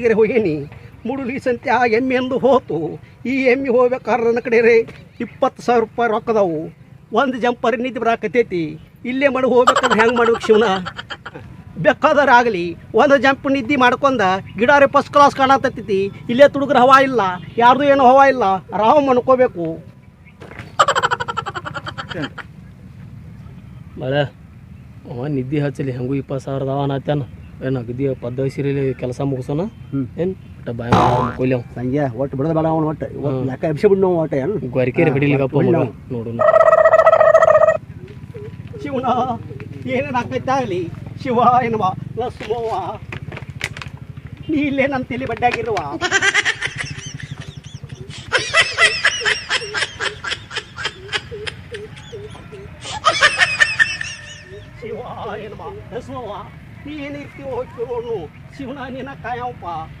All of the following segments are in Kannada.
ಕೊರಟಗೆರೆ ಹೋಗೇನಿ, ಮುಡುಲಿ ಸಂತೆ ಆ ಎಮ್ಮೆ ಎಂದು ಹೋತು. ಈ ಎಮ್ಮೆ ಹೋಗ್ಬೇಕಾದ್ರೆ ನನ್ನ ಕಡೆ ರೇ, ಇಪ್ಪತ್ತು ಸಾವಿರ ರೂಪಾಯಿ ರೊಕ್ಕದವು ಒಂದು ಜಂಪರ್ ನಿದ್ದೆ ಬರಾಕತೈತಿ ಇಲ್ಲೇ ಮಾಡಿ ಹೋಗ್ಬೇಕಾದ್ರೆ ಹೆಂಗೆ ಮಾಡ್ಬೇಕು ಶಿವನ? ಬೇಕಾದ್ರೆ ಆಗಲಿ, ಒಂದು ಜಂಪ್ ನಿದ್ದೆ ಮಾಡ್ಕೊಂಡ ಗಿಡಾರೆ ಫಸ್ಟ್ ಕ್ಲಾಸ್ ಕಾಣತೈತಿ ಇಲ್ಲೇ ತುಡುಗ್ರ ಹವಾ ಇಲ್ಲ, ಯಾರ್ದು ಏನು ಹವಾ ಇಲ್ಲ ಆರಾಮ್ ಅನ್ಕೋಬೇಕು ಮಳೆ, ಅವ ನಿದ್ದೆ ಹಚ್ಚಲಿ, ಹೆಂಗೂ ಇಪ್ಪತ್ತು ಸಾವಿರದ ಅವನ ನಾತ್ಯಾನ ಏನು ಅಗದಿ ಪದ್ದಸಿರಿ ಕೆಲಸ ಮುಗಿಸೋಣ. ಏನು? ಒಟ್ಟ ಬಾಯ್ ಸಂಜೆ ಒಟ್ಟು ಬಿಡದ ಬೇಡ ಅವನು ಒಟ್ಟು. ಲೆಕ್ಕ ಎಬ್ಸಿ ಬಿಡ್ ನಾವು ಒಟ್ಟು ಏನು? ಗೊರಿಕೆರೆ ಮಗ ನೋಡು. ಶಿವನ ಏನೇನು ಆಗಲಿ? ಶಿವ ಎನ್ನುವ ಲಕ್ಷ್ಮವ್ವ. ನೀ ಇಲ್ಲೇ ನನ್ನ ತಲೆ ಬಡ್ಡಾಗಿರುವ ಶಿವ ಎನ್ನುವ ಲಕ್ಷ್ಮವ್ವ. ピーネっておいておるの、しゅうなになかやんぱ。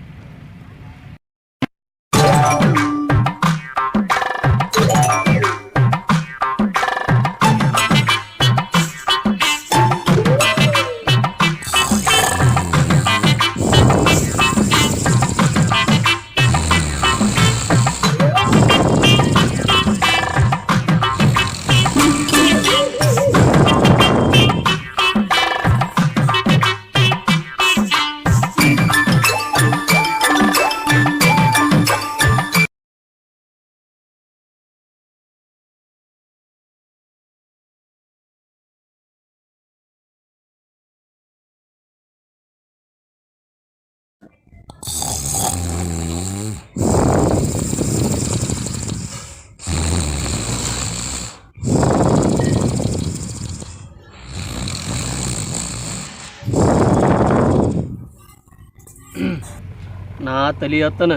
ನಾ ತಲಿ ಹತ್ತನ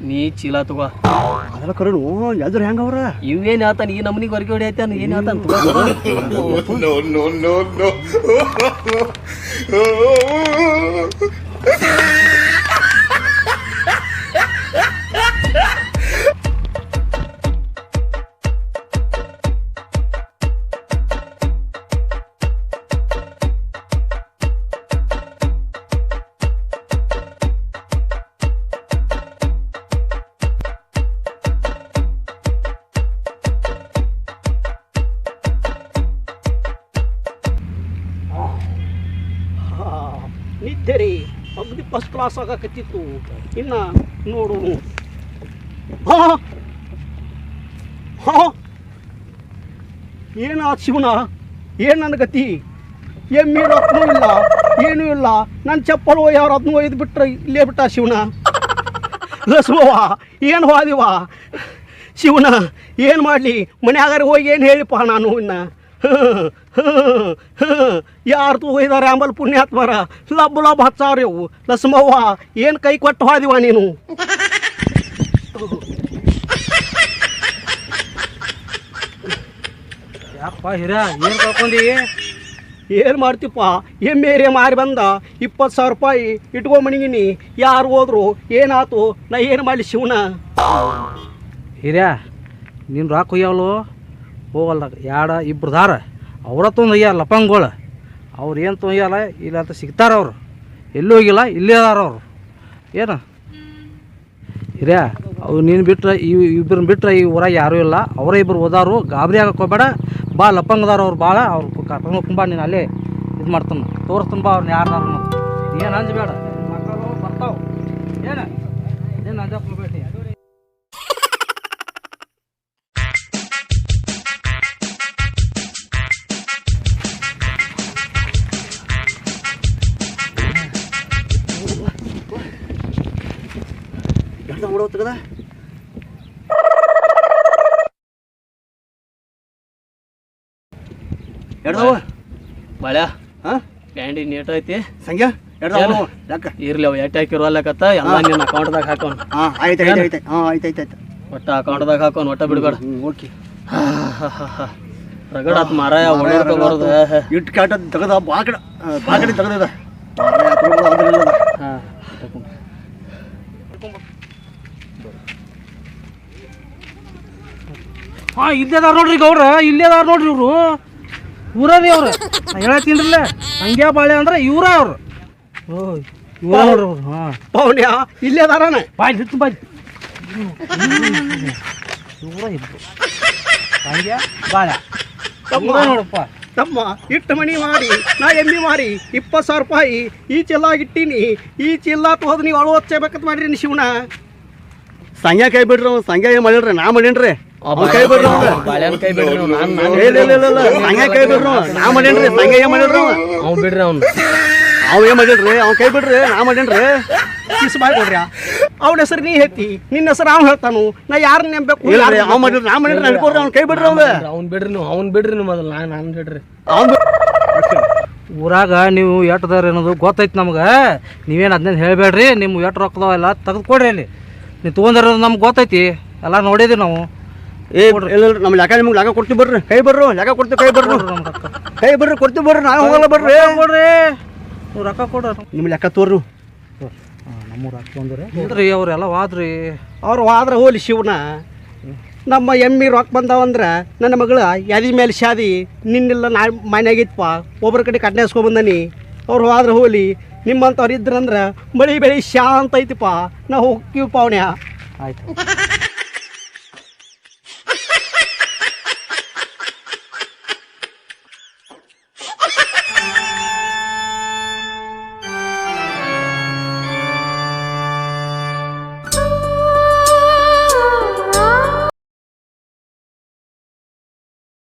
ನೀ ಚೀಲ ತಗೋ. ಅದೆಲ್ಲ ಹೆಂಗ ಅವ್ರ? ಇವೇನ್ ಹೇಳ್ತಾನ ಈ ನಮ್ನಿಗೆ ಹೊರಗೆ ಹೊಡಿ ಆಯ್ತಾನ ಏನು ಆತನ ತಗೋ. ನಿದ್ದೆ ರೀ. ಅಗ್ದಿ ಫಸ್ಟ್ ಕ್ಲಾಸ್ ಆಗಕತ್ತಿತ್ತು. ಇನ್ನ ನೋಡು ಹಾ ಏನ ಶಿವನ? ಏನು ನನ್ನ ಗತಿ? ಎಮ್ಮೆ ರತ್ನೂ ಇಲ್ಲ, ಏನೂ ಇಲ್ಲ. ನನ್ನ ಚಪ್ಪಲು ಯಾರು ಅದನ್ನೂ ಒಯ್ದು ಬಿಟ್ರೆ ಇಲ್ಲೇ ಬಿಟ್ಟ ಶಿವನ? ಲಸುವ ಏನು ಹೋದಿವ ಶಿವನ, ಏನು ಮಾಡಲಿ? ಮನ್ಯಾಗಾರ ಹೋಗಿ ಏನು ಹೇಳಿಪ್ಪ ನಾನು ಇನ್ನ? ಯಾರ್ದು ಒಯ್ದಾರೆ ಆಂಬಲ್ ಪುಣ್ಯಾತ್ಮರ? ಲಬ್ ಲಬ್ ಹಚ್ಚಾವ್ರಿ ಅವು ಲಸ್ಮವ್ವ ಏನು ಕೈ ಕೊಟ್ಟು ಹೋದಿವ ನೀನು? ಯಾಕಪ್ಪ ಹಿರಾ ಏನು ಕಳ್ಕೊಂಡಿ? ಏನು ಮಾಡ್ತಿಪ್ಪ? ಏರಿಯ ಮಾರಿ ಬಂದ. ಇಪ್ಪತ್ತು ಸಾವಿರ ರೂಪಾಯಿ ಇಟ್ಕೋ ಮಣಿಗಿನಿ. ಯಾರು ಹೋದ್ರು ಏನಾತು? ನಾ ಏನು ಮಾಡಲಿ ಶಿವನ? ಹಿರ್ಯಾ ನೀನು ರಾಕ್ ಒಯ್ಯವಲು ಹೋಗಲ್ಲ ಎರಡು ಇಬ್ರು ದಾರ ಅವ್ರ ತೊಂದು ಒಯ್ಯ ಲಪಂಗಳು ಅವ್ರು ಏನು ತೊಂದೆಯಲ್ಲ ಇಲ್ಲ ಅಂತ ಸಿಗ್ತಾರ ಅವರು. ಎಲ್ಲೂ ಹೋಗಿಲ್ಲ, ಇಲ್ಲೇ ಅದಾರ ಅವರು. ಏನು? ಹಿರಿಯ, ಅವ್ರು ನೀನು ಬಿಟ್ಟರೆ ಈ ಇಬ್ಬರನ್ನ ಬಿಟ್ರೆ ಈ ಊರಾಗ ಯಾರೂ ಇಲ್ಲ. ಅವರೇ ಇಬ್ಬರು ಓದಾರು ಗಾಬರಿ ಆಗಕ್ಕೆ ಬಾ ಲಪಂಗದಾರ ಅವ್ರು ಭಾಳ ಅವ್ರು ಕರ್ಕೊಂಡು ತುಂಬ, ನೀನು ಅಲ್ಲೇ ಇದು ಮಾಡ್ತಾನೆ. ತೋರಿಸ್ತಾನೆ ಬಾ ಅವ್ರನ್ನ ಯಾರು ಏನು ಅಂಜಬೇಡ. ಬರ್ತಾವ ಏನು ಏನು ಅಂಜಕ್ಕೆ ಎಡ್ದವ ಬಾಳ್ಯಾ ಹಾಂ? ಕ್ಯಾಂಡಿ ನೀಟ್ ಐತಿ. ಸಂಗ್ಯಾ? ಯಾಕ? ಇರ್ಲಿ ಅವ ಹಾಕಿರೋಲ್ಲಕತ್ತ ಎಲ್ಲ ನಿನ್ನ ಅಕೌಂಟ್ದಾಗ ಹಾಕೋನ್ ಹಾಂ ಆಯ್ತು ಆಯ್ತು ಆಯ್ತು ಹಾಂ ಆಯ್ತು ಆಯ್ತು ಆಯ್ತು. ಒಟ್ಟ ಅಕೌಂಟ್ದಾಗ ಹಾಕೋನ್ ಒಟ್ಟ ಬಿಡ್ಬೇಡ. ಓಕೆ. ರಗಡಾತ್ ಮಾರಾಯ ಒಳ್ಳೆ ಬರೋದು ಇಟ್ಟು ಕಾಟ ತೆಗದ ಬಾಕಡ ಬಾಕಡಿ ತೆಗದ ಹಾಂ ಹಾಂ ಇಲ್ಲೇ ಅದಾರ ನೋಡ್ರಿ ಗೌರ ಇಲ್ಲೇ ಅದಾರ ನೋಡ್ರಿ ಇವರು. ಊರದೇ ಅವ್ರು. ಹೇಳತ್ತೀನ್ರಲ್ಲ ಹಂಗ್ಯಾ ಬಾಳೆ ಅಂದ್ರೆ ಇವ್ರ ಅವ್ರು. ಓ ಇವ್ರ ನೋಡ್ರಿ ಅವ್ರು ಹಾಂ. ಪೌಣ್ಯ ಇಲ್ಲೇ ಅದಾರನ ಬಾಯ್ ನಿಂತು ಬಾಯ್. ಇವರ ಇಬ್ರು. ಹಂಗೆ ಬಾಳ. ತಮ್ಮ ನೋಡಪ್ಪ. ತಮ್ಮ ಇಟ್ಟು ಮಣಿ ಮಾಡಿ ನಾ ಎಮ್ಮಿ ಮಾರಿ ಇಪ್ಪತ್ತು ಸಾವಿರ ರೂಪಾಯಿ ಈ ಇಟ್ಟೀನಿ ಈ ಚೀಲ ಹೋದ್ ನೀವು ಅಳು ಬೇಕಂತ ಮಾಡಿರಿ ನೀ ಶಿವನ. ಸಂಗ್ಯಾ ಕೈ ಬಿಡ್ರಿ ಅವ್ನು ಏನು ಮಾಡಿಲ್ರಿ ನಾ ಮಾಡೀನ್ರಿ. ಕೈ ಬಿಡ್ರಿ ಅವ್ನು. ಬಾಳೆಹಣ್ಣು ಕೈ ಬಿಡ್ರಿ ನಾನು ನಾನು ಸಂಗ್ಯಾ ಕೈ ಬಿಡ್ರಿ. ನಾ ಮಾಡೇನ್ರಿ ಸಂಗ್ಯಾ ಏನ್ ಅವ್ನು. ಅವ್ನು ಬಿಡ್ರಿ ಅವ್ನು. ಅವ್ ಏನ್ ಮಾಡಿಲ್ರಿ ಅವ್ನ್ ಕೈ ಬಿಡ್ರಿ ನಾ ಮಾಡೇನ್ರಿ. ಕಿಸ್ ಮಾಡ್ಕೊಡ್ರಿ ಅವನ ಹೆಸರು ನೀ ಹೇಳ್ತಿ. ನಿನ್ನ ಹೆಸರು ಅವ್ನು ಹೇಳ್ತಾನು. ನಾ ಯಾರನ್ನ ಇಲ್ಲ ರೀ ಅವ್ ಮಾಡಿಲ್ರಿ ನಾ ಅವ್ನ್ ಕೈ ಬಿಡ್ರಿ ಅವ್ನು. ಅವ್ನು ಬಿಡ್ರಿ ನೀವು ಅವ್ನು ಬಿಡ್ರಿ ನೀವು ಮೊದಲು ನಾನು ನಾನು ಬಿಡ್ರಿ. ಅವ್ನ್ ಊರಾಗ ನೀವು ಎಟ್ಟದಾರ ಅನ್ನೋದು ಗೊತ್ತೈತಿ ನಮ್ಗೆ. ನೀವೇನು ಅದ್ನ ಹೇಳಬೇಡ್ರಿ ನಿಮ್ಮ ಎಟ್ಟು ರೊಕ್ಕದವ ಎಲ್ಲ ತೆಗೆದು ಕೊಡ್ರಿ ಅಲ್ಲಿ. ನೀವು ತೊಗೊಂಡಿರೋದು ನಮ್ಗೆ ಗೊತ್ತೈತಿ. ಎಲ್ಲ ನೋಡಿದ್ರಿ ನಾವು. ಏ ಇಲ್ಲ ನಮ್ಮ ಲೆಕ್ಕ ನಿಮ್ಗೆ ಲೆಕ್ಕ ಕೊಡ್ತೀವಿ ಬರ್ರಿ. ಕೈ ಬರ್ರು ಲೆಕ್ಕ ಕೊಡ್ತೀವಿ ಕೈ ಬರ್ರು. ಕೈ ಬರ್ರಿ ಕೊಡ್ತೀವಿ ಬರ್ರಿ ನಾವು ಹೋಗಲ್ಲ ಬರ್ರಿ. ಕೊಡ್ರಿ. ನೀವು ರೊಕ್ಕ ಕೊಡ್ರಿ. ನಿಮ್ಮ ಲೆಕ್ಕ ತೋರಿ ನಮ್ಮ ರೊಕ್ಕ ತೊಂದ್ರೆ ಇಲ್ರಿ ಅವರೆಲ್ಲ ವಾದ್ರಿ. ಅವ್ರು ಹೋದ್ರೆ ಹೋಲಿ ಶಿವನ. ನಮ್ಮ ಎಮ್ಮಿ ರೊಕ್ಕ ಬಂದಾವಂದ್ರೆ ನನ್ನ ಮಗಳ ಯಾದಿ ಮೇಲೆ ಶಾದಿ ನಿನ್ನೆಲ್ಲ ನಾ ಮನೆಯಾಗಿತ್ತಪ್ಪ ಒಬ್ಬರ ಕಡೆ ಕಟ್ಟೆ ಬಂದನಿ. ಅವ್ರು ಹೋದ್ರೆ ಹೋಲಿ ನಿಮ್ಮಂಥವ್ರು ಇದ್ರಂದ್ರೆ ಮಳೆ ಬೆಳಿ ಶಾಂತ ಐತಿಪ್ಪ. ನಾ ಹೋಗ್ತೀವಿ ಪಾವಣ್ಯ ಆಯ್ತು.